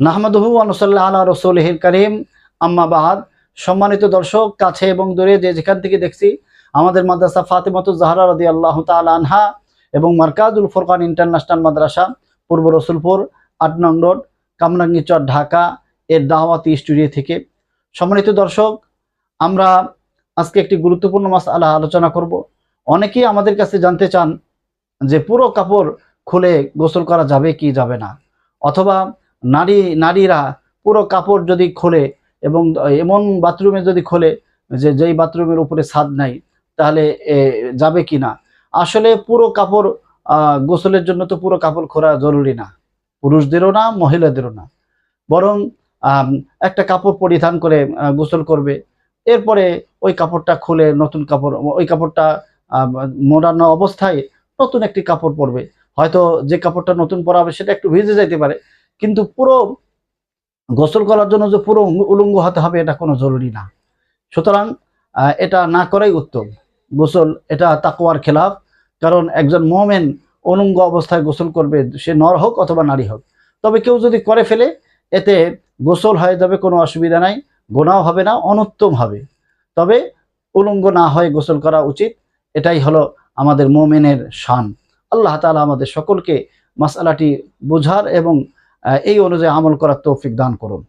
নাহমাদহু আনসাল্লাহ আল্লাহ রসুলহিল করিম। আম্মাবাদ সম্মানিত দর্শক, কাছে এবং দূরে যে যেখান থেকে দেখছি, আমাদের মাদ্রাসা ফাতেমাতু জাহরা রদি আল্লাহ তাল আনহা এবং মার্কাজুল ফোরকান ইন্টারন্যাশনাল মাদ্রাসা, পূর্ব রসুলপুর, আট নং রোড কামরাঙ্গিচর ঢাকা, এর দাওয়াতি স্টুডিও থেকে। সম্মানিত দর্শক, আমরা আজকে একটি গুরুত্বপূর্ণ মাস আল্লাহ আলোচনা করব। অনেকেই আমাদের কাছে জানতে চান যে পুরো কাপড় খুলে গোসল করা যাবে কি যাবে না? অথবা নারী, নারীরা পুরো কাপড় যদি খোলে এবং এমন বাথরুমে যদি খোলে যে যেই বাথরুমের উপরে ছাদ নাই, তাহলে যাবে কি না? আসলে পুরো কাপড় গোসলের জন্য তো পুরো কাপড় খোলা জরুরি না। পুরুষদেরও না, মহিলাদেরও না। বরং একটা কাপড় পরিধান করে গোসল করবে। এরপরে ওই কাপড়টা খুলে নতুন কাপড়, ওই কাপড়টা মোড়ানো অবস্থায় নতুন একটি কাপড় পরবে। হয়তো যে কাপড়টা নতুন পরা হবে সেটা একটু ভিজে যাইতে পারে কিন্তু পুরো গোসল করার জন্য যে পুরো উলঙ্গ- হতে হবে এটা কোনো জরুরি না। সুতরাং এটা না করাই উত্তম। গোসল, এটা তাকওয়ার খেলাফ। কারণ একজন মোমেন অনুঙ্গ অবস্থায় গোসল করবে, সে নর হোক অথবা নারী হোক। তবে কেউ যদি করে ফেলে, এতে গোসল হয়ে যাবে, কোনো অসুবিধা নাই, গোনাও হবে না, অনুত্তম হবে। তবে উলঙ্গ না হয়ে গোসল করা উচিত, এটাই হলো আমাদের মোমেনের শান। আল্লাহ তাআলা আমাদের সকলকে মাসালাটি বোঝার এবং এই অনুযায়ী আমল করার তৌফিক দান করুন।